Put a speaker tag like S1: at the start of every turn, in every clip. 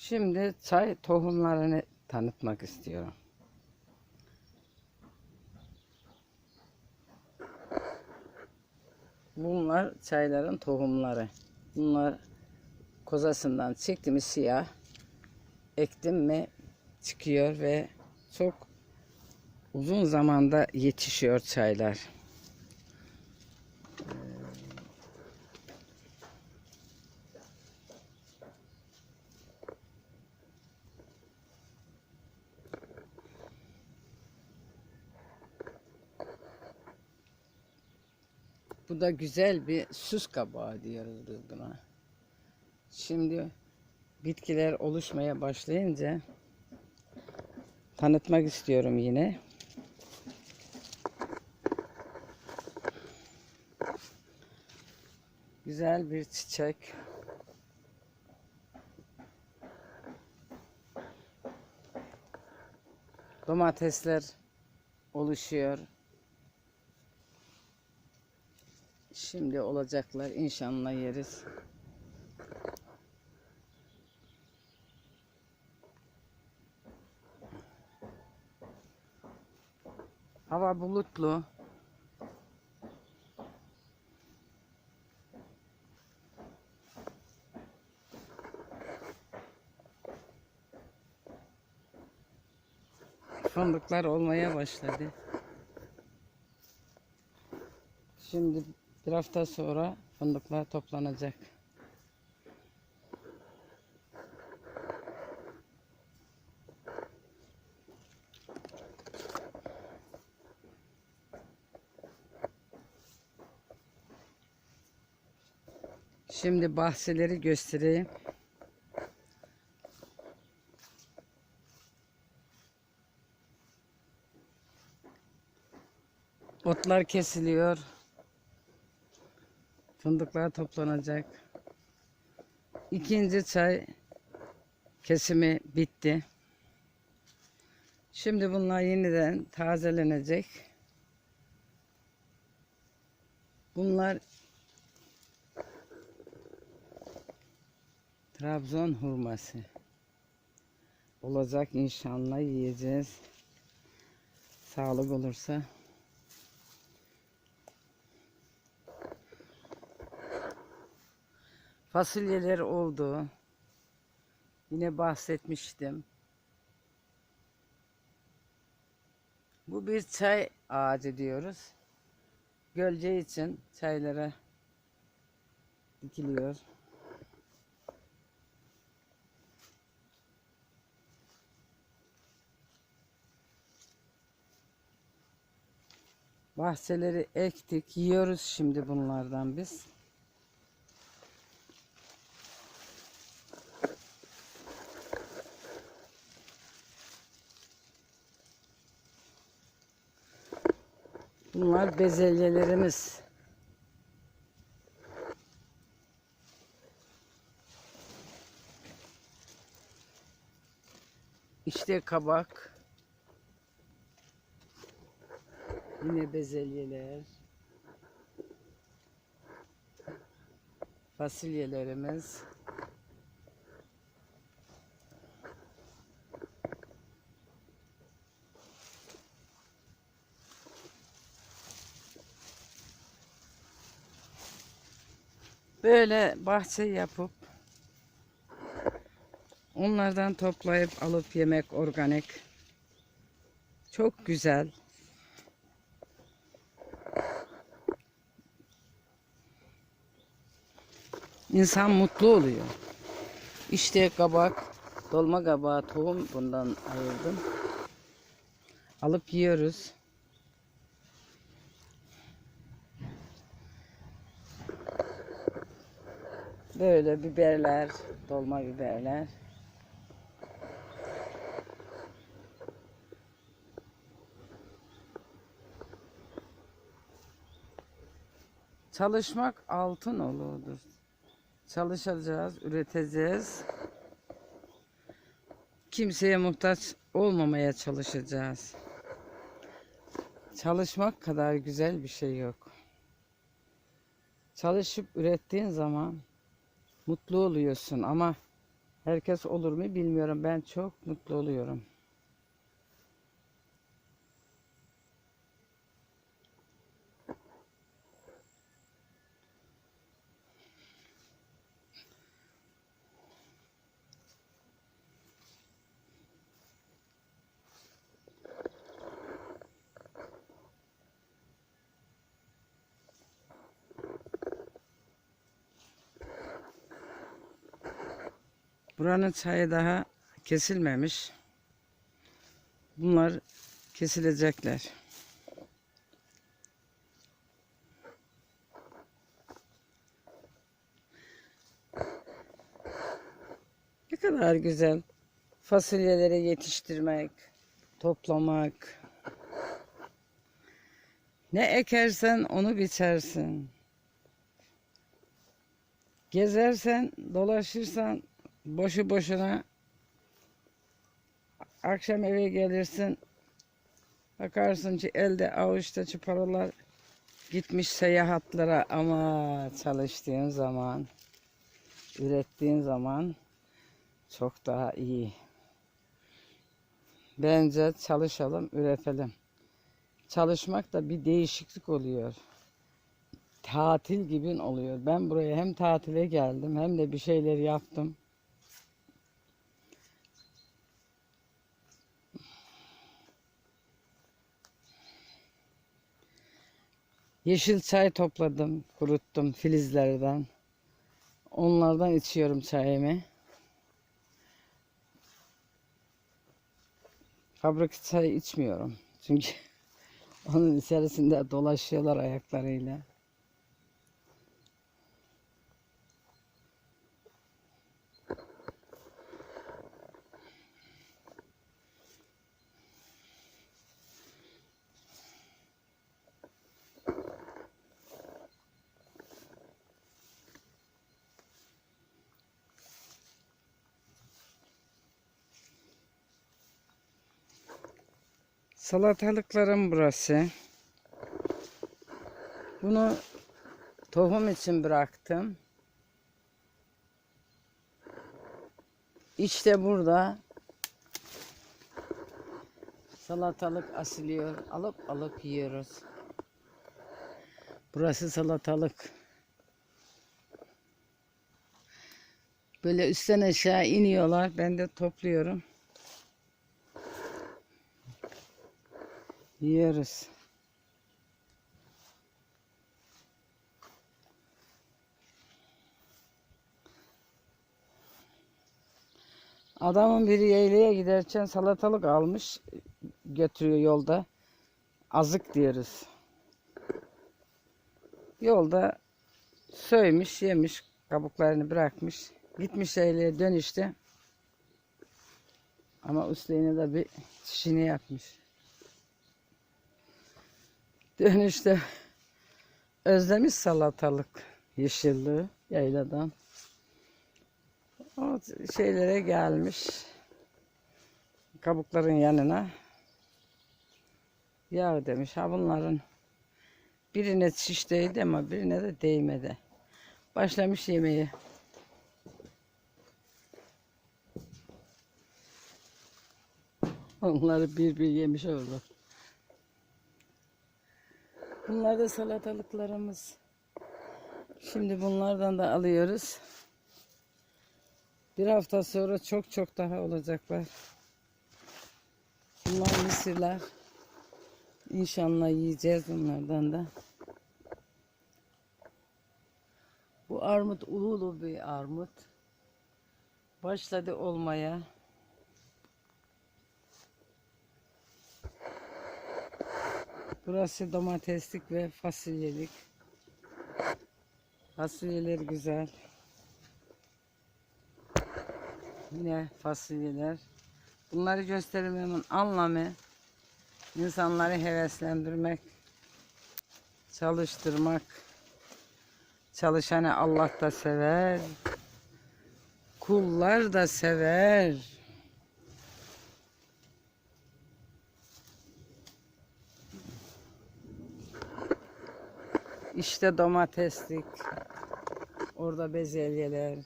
S1: Şimdi çay tohumlarını tanıtmak istiyorum. Bunlar çayların tohumları. Bunlar kozasından çektim siyah. Ektim mi çıkıyor ve çok uzun zamanda yetişiyor çaylar. Bu da güzel bir süs kabağı diyoruz biz buna. Şimdi bitkiler oluşmaya başlayınca tanıtmak istiyorum yine. Güzel bir çiçek. Domatesler oluşuyor. Şimdi olacaklar inşallah yeriz. Hava bulutlu. Fındıklar olmaya başladı. Şimdi bir hafta sonra fındıklar toplanacak. Şimdi bahçeleri göstereyim. Otlar kesiliyor. Fındıklar toplanacak. İkinci çay kesimi bitti. Şimdi bunlar yeniden tazelenecek. Bunlar Trabzon hurması. Olacak inşallah yiyeceğiz. Sağlık olursa. Fasulyeler oldu. Yine bahsetmiştim. Bu bir çay ağacı diyoruz. Gölce için çaylara dikiliyor. Bahçeleri ektik. Yiyoruz şimdi bunlardan biz. Bunlar bezelyelerimiz. İşte kabak. Yine bezelyeler. Fasulyelerimiz. Böyle bahçe yapıp onlardan toplayıp alıp yemek organik. Çok güzel. İnsan mutlu oluyor. İşte kabak, dolma kabağı, tohum bundan ayırdım. Alıp yiyoruz. Böyle biberler, dolma biberler. Çalışmak altın oludur. Çalışacağız, üreteceğiz. Kimseye muhtaç olmamaya çalışacağız. Çalışmak kadar güzel bir şey yok. Çalışıp ürettiğin zaman mutlu oluyorsun ama Herkes olur mu bilmiyorum. Ben çok mutlu oluyorum. Buranın çayı daha kesilmemiş. Bunlar kesilecekler. Ne kadar güzel fasulyeleri yetiştirmek, toplamak. Ne ekersen onu biçersin. Gezersen, dolaşırsan boşu boşuna akşam eve gelirsin bakarsın ki elde avuçta paralar gitmiş seyahatlere ama çalıştığın zaman ürettiğin zaman çok daha iyi. Bence çalışalım, üretelim. Çalışmak da bir değişiklik oluyor. Tatil gibi oluyor. Ben buraya hem tatile geldim hem de bir şeyler yaptım. Yeşil çay topladım, kuruttum filizlerden. Onlardan içiyorum çayımı. Fabrika çayı içmiyorum. Çünkü onun içerisinde dolaşıyorlar ayaklarıyla. Salatalıklarım burası. Bunu tohum için bıraktım. İşte burada salatalık asılıyor. Alıp alıp yiyoruz. Burası salatalık. Böyle üstten aşağı iniyorlar. Ben de topluyorum. Yiyoruz. Adamın biri yaylaya giderken salatalık almış götürüyor yolda. Azık diyoruz. Yolda söymüş, yemiş, kabuklarını bırakmış. Gitmiş yaylaya dönüşte. Ama üstlerine de bir çişini yapmış. Dönüşte özlemiş salatalık yeşilliği yayladan. O şeylere gelmiş. Kabukların yanına. Ya demiş ha bunların birine şiş değdi ama birine de değmedi. Başlamış yemeye. Onları bir bir yemiş orada. Bunlar da salatalıklarımız. Şimdi bunlardan da alıyoruz. Bir hafta sonra çok çok daha olacaklar. Bunlar mısırlar. İnşallah yiyeceğiz bunlardan da. Bu armut ulu bir armut. Başladı olmaya. Burası domateslik ve fasulyelik. Fasulyeler güzel. Yine fasulyeler. Bunları göstermemin anlamı insanları heveslendirmek, çalıştırmak. Çalışanı Allah da sever. Kullar da sever. İşte domateslik. Orada bezelyeler.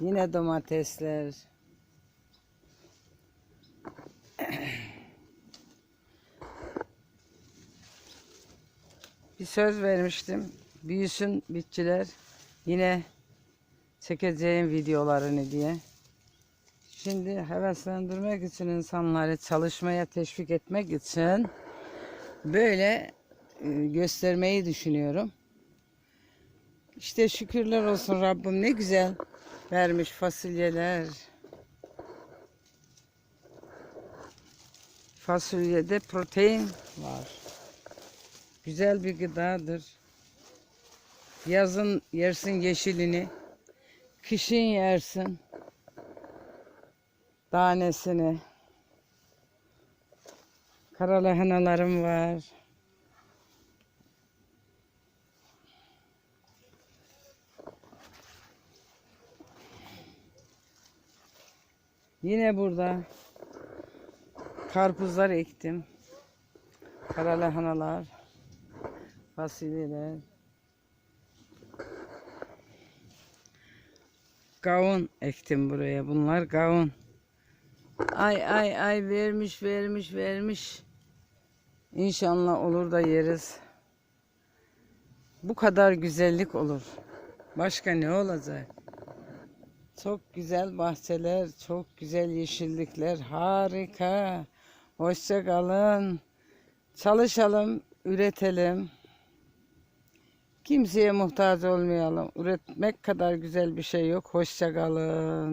S1: Yine domatesler. Bir söz vermiştim. Büyüsün bitçiler. Yine çekeceğim videolarını diye. Şimdi heveslendirmek için insanları çalışmaya teşvik etmek için böyle göstermeyi düşünüyorum. İşte şükürler olsun Rabbim ne güzel vermiş fasulyeler. Fasulyede protein var. Güzel bir gıdadır. Yazın yersin yeşilini, kışın yersin tanesini. Kara lahanalarım var. Yine burada karpuzlar ektim. Kara lahanalar, fasulyeler. Kavun ektim buraya. Bunlar kavun. Ay ay ay vermiş vermiş vermiş. İnşallah olur da yeriz. Bu kadar güzellik olur. Başka ne olacak? Çok güzel bahçeler, çok güzel yeşillikler, harika. Hoşça kalın. Çalışalım, üretelim. Kimseye muhtaç olmayalım. Üretmek kadar güzel bir şey yok. Hoşça kalın.